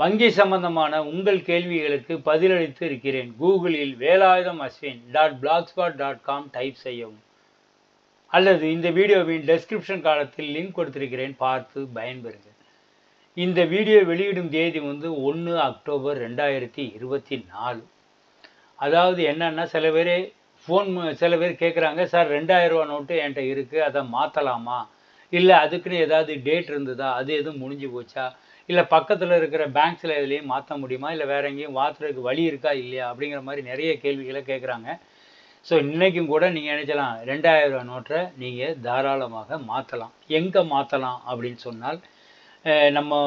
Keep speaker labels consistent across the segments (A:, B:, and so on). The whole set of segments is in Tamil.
A: வங்கி சம்பந்தமான உங்கள் கேள்விகளுக்கு பதிலளித்து இருக்கிறேன். கூகுளில் Velayutham Ashwin dot blogspot dot com type செய்யவும். அல்லது இந்த வீடியோவின் டெஸ்கிரிப்ஷன் காலத்தில் லிங்க் கொடுத்திருக்கிறேன். பார்த்து பயன்பெறுங்கள். இந்த வீடியோ வெளியிடும் தேதி வந்து ஒன்று அக்டோபர் ரெண்டாயிரத்தி இருபத்தி நாலு. அதாவது என்னென்னா சில பேர் ஃபோன் சில பேர் கேட்குறாங்க சார் ரெண்டாயிரம் ரூபா நோட்டு என்கிட்ட இருக்குது அதை மாற்றலாமா இல்லை அதுக்குன்னு ஏதாவது டேட் இருந்ததா? அது எதுவும் முடிஞ்சு போச்சா? இல்லை பக்கத்தில் இருக்கிற பேங்க்ஸில் எதுலேயும் மாற்ற முடியுமா? இல்லை வேற எங்கேயும் மாற்றுறதுக்கு வழி இருக்கா இல்லையா? அப்படிங்கிற மாதிரி நிறைய கேள்விகளை கேட்குறாங்க ஸோ இன்றைக்கும் கூட நீங்கள் நினைச்சலாம் ரெண்டாயிரம் ரூபா நோட்டை நீங்கள் தாராளமாக மாற்றலாம் எங்கே மாற்றலாம் அப்படின்னு சொன்னால் நம்ம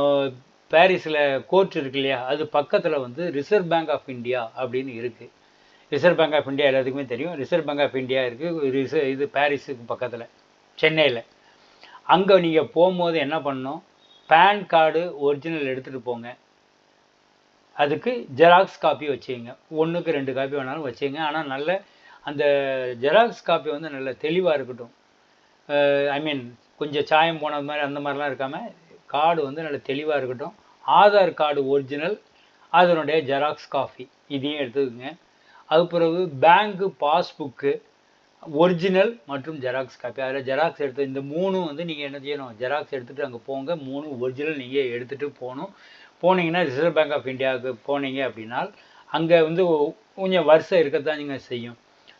A: பாரிஸில் கோர்ட் இருக்கு இல்லையா? அது பக்கத்தில் வந்து ரிசர்வ் பேங்க் ஆஃப் இந்தியா அப்படின்னு இருக்குது ரிசர்வ் பேங்க் ஆஃப் இந்தியா எல்லாத்துக்குமே தெரியும். ரிசர்வ் பேங்க் ஆஃப் இந்தியா இருக்குது ரிசர்வ் இது பாரிஸுக்கு பக்கத்தில் சென்னையில். அங்கே நீங்கள் போகும்போது என்ன பண்ணணும்? பேன் கார்டு ஒரிஜினல் எடுத்துகிட்டு போங்க. அதுக்கு ஜெராக்ஸ் காப்பி வச்சுங்க ஒன்றுக்கு ரெண்டு காப்பி வேணாலும் வச்சுங்க ஆனால் நல்ல அந்த ஜெராக்ஸ் காப்பி வந்து நல்ல தெளிவாக இருக்கட்டும். ஐ மீன் கொஞ்சம் சாயம் போனது மாதிரி அந்த மாதிரிலாம் இருக்காமல் கார்டு வந்து நல்ல தெளிவாக இருக்கட்டும். ஆதார் கார்டு ஒரிஜினல் அதனுடைய ஜெராக்ஸ் காப்பி இதையும் எடுத்துக்கோங்க. அது பிறகு பேங்க்கு பாஸ்புக்கு ஒரிஜினல் மற்றும் ஜெராக்ஸ் காப்பி அதில் ஜெராக்ஸ் எடுத்து இந்த மூணும் வந்து நீங்கள் என்ன செய்யணும்? ஜெராக்ஸ் எடுத்துகிட்டு அங்கே போங்க. மூணு ஒரிஜினல் நீங்கள் எடுத்துகிட்டு போகணும் போனீங்கன்னா ரிசர்வ் பேங்க் ஆஃப் இந்தியாவுக்கு போனீங்க அப்படின்னா அங்கே வந்து கொஞ்சம் வரிசை இருக்கத்தான் நீங்கள் செய்யும்.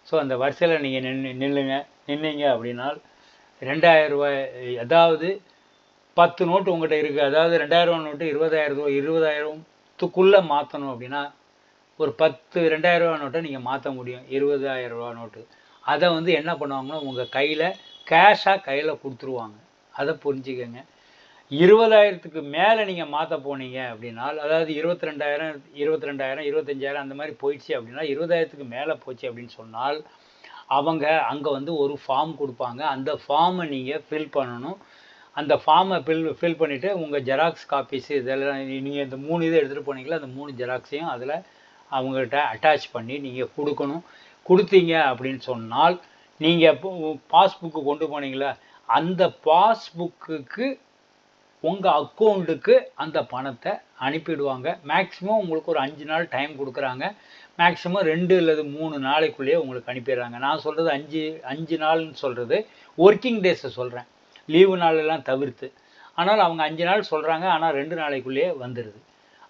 A: ஸோ அந்த வரிசையில் நீங்கள் நின்று நில்லுங்க. நின்னீங்க அப்படின்னா ரெண்டாயிரம் ரூபாய் அதாவது பத்து நோட்டு உங்கள்கிட்ட இருக்குது அதாவது ரெண்டாயிரம் ரூபா நோட்டு இருபதாயிரம் ரூபா இருபதாயிரத்துக்குள்ளே மாற்றணும் அப்படின்னா ஒரு பத்து ரெண்டாயிரம் ரூபா நோட்டை நீங்கள் மாற்ற முடியும். இருபதாயிரம் ரூபா நோட்டு அதை வந்து என்ன பண்ணுவாங்கன்னா உங்கள் கையில் கேஷாக கையில் கொடுத்துருவாங்க. அதை புரிஞ்சுக்கோங்க. இருபதாயிரத்துக்கு மேலே நீங்கள் மாற்ற போனீங்க அப்படின்னா அதாவது இருபத்தி ரெண்டாயிரம் இருபத்தி ரெண்டாயிரம் இருபத்தஞ்சாயிரம் அந்த மாதிரி போயிடுச்சு அப்படின்னா இருபதாயிரத்துக்கு மேலே போச்சு அப்படின்னு சொன்னால் அவங்க அங்கே வந்து ஒரு ஃபார்ம் கொடுப்பாங்க. அந்த ஃபார்மை நீங்கள் ஃபில் பண்ணணும். அந்த ஃபார்மை ஃபில் ஃபில் பண்ணிவிட்டு உங்கள் ஜெராக்ஸ் காப்பீஸ் இதெல்லாம் நீங்கள் இந்த மூணு இதை எடுத்துகிட்டு போனீங்களா அந்த மூணு ஜெராக்ஸையும் அதில் அவங்கள்ட்ட அட்டாச் பண்ணி நீங்கள் கொடுக்கணும். கொடுத்தீங்க அப்படின்னு சொன்னால் நீங்கள் பாஸ்புக்கு கொண்டு போனீங்களா? அந்த பாஸ்புக்குக்கு உங்கள் அக்கௌண்ட்டுக்கு அந்த பணத்தை அனுப்பிடுவாங்க. மேக்ஸிமம் உங்களுக்கு ஒரு அஞ்சு நாள் டைம் கொடுக்குறாங்க. மேக்ஸிமம் ரெண்டு அல்லது மூணு நாளைக்குள்ளேயே உங்களுக்கு அனுப்பிடுறாங்க. நான் சொல்கிறது அஞ்சு அஞ்சு நாள்னு சொல்கிறது ஒர்க்கிங் டேஸை சொல்கிறேன் லீவு நாளெல்லாம் தவிர்த்து. ஆனால் அவங்க அஞ்சு நாள் சொல்கிறாங்க ஆனால் ரெண்டு நாளைக்குள்ளேயே வந்துடுது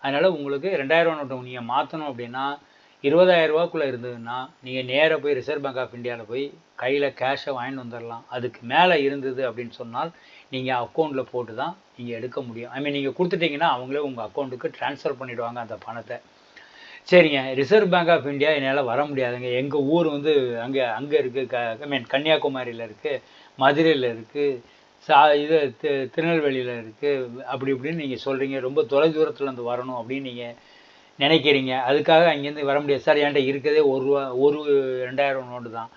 A: அதனால் உங்களுக்கு ரெண்டாயிரம் நோட்டு நீங்கள் மாற்றணும் அப்படின்னா இருபதாயிரம் ரூபாக்குள்ளே இருந்ததுன்னா நீங்கள் நேராக போய் ரிசர்வ் பேங்க் ஆஃப் இந்தியாவில் போய் கையில் கேஷை வாங்கிட்டு வந்துடலாம் அதுக்கு மேலே இருந்தது அப்படின்னு சொன்னால் நீங்கள் அக்கௌண்ட்டில் போட்டு தான் நீங்கள் எடுக்க முடியும். ஐ மீன் நீங்கள் கொடுத்துட்டிங்கன்னா அவங்களே உங்கள் அக்கௌண்ட்டுக்கு ட்ரான்ஸ்ஃபர் பண்ணிவிடுவாங்க அந்த பணத்தை. சரிங்க. ரிசர்வ் பேங்க் ஆஃப் இந்தியா என்னால் வர முடியாதுங்க. எங்கள் ஊர் வந்து அங்கே அங்கே இருக்குது க ஐ மீன் கன்னியாகுமரியில் இருக்குது மதுரையில் இருக்குது சா இது தி- திருநெல்வேலியில் இருக்குது அப்படி இப்படின்னு நீங்கள் சொல்கிறீங்க ரொம்ப தொலை தூரத்துலேருந்து வரணும் அப்படின்னு நீங்கள் நினைக்கிறீங்க. அதுக்காக அங்கேருந்து வர முடியாது. சார் என்கிட்ட இருக்கிறதே ஒரு ரூபா ஒரு ரெண்டாயிரம் நோட்டு தான்.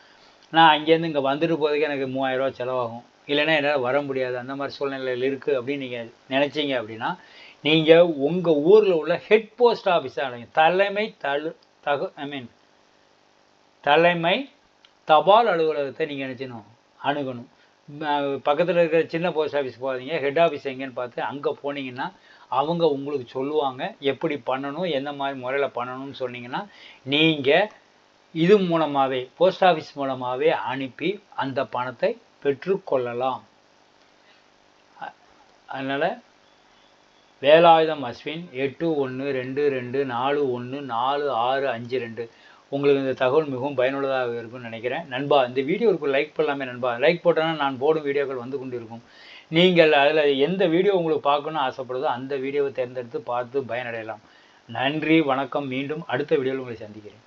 A: நான் அங்கேருந்து இங்கே வந்துட்டு போகிறதுக்கு எனக்கு மூவாயிரரூவா செலவாகும். இல்லைன்னா என்னால் வர முடியாது. அந்த மாதிரி சூழ்நிலையில் இருக்குது அப்படின்னு நீங்கள் நினச்சிங்க அப்படின்னா நீங்கள் உங்கள் ஊரில் உள்ள ஹெட் போஸ்ட் ஆஃபீஸாக அழைங்க தலைமை தழு தகு ஐ மீன் தலைமை தபால் அலுவலகத்தை நீங்கள் நினச்சணும் அணுகணும். பக்கத்தில் இருக்கிற சின்ன போஸ்ட் ஆஃபீஸ் போகாதீங்க. ஹெட் ஆஃபீஸ் எங்கேன்னு பார்த்து அங்கே போனீங்கன்னா அவங்க உங்களுக்கு சொல்லுவாங்க. எப்படி பண்ணணும் எந்த மாதிரி முறையில் பண்ணணும்னு சொன்னீங்கன்னா நீங்கள் இது மூலமாகவே போஸ்ட் ஆஃபீஸ் மூலமாகவே அனுப்பி அந்த பணத்தை பெற்றுக்கொள்ளலாம். அதனால் வேலாயுதம் அஸ்வின் எட்டு ஒன்று ரெண்டு ரெண்டு நாலு ஒன்று நாலு ஆறு அஞ்சு ரெண்டு. உங்களுக்கு இந்த தகவல் மிகவும் பயனுள்ளதாக இருக்கும்னு நினைக்கிறேன். நண்பா இந்த வீடியோவுக்கு லைக் பண்ணலாமே நண்பா. லைக் போட்டோன்னா நான் போடும் வீடியோக்கள் வந்து கொண்டு இருக்கும் நீங்கள் அதில் எந்த வீடியோ உங்களுக்கு பார்க்கணும்னு ஆசைப்படுதோ அந்த வீடியோவை தேர்ந்தெடுத்து பார்த்து பயனடையலாம். நன்றி வணக்கம். மீண்டும் அடுத்த வீடியோவில் உங்களை சந்திக்கிறேன்.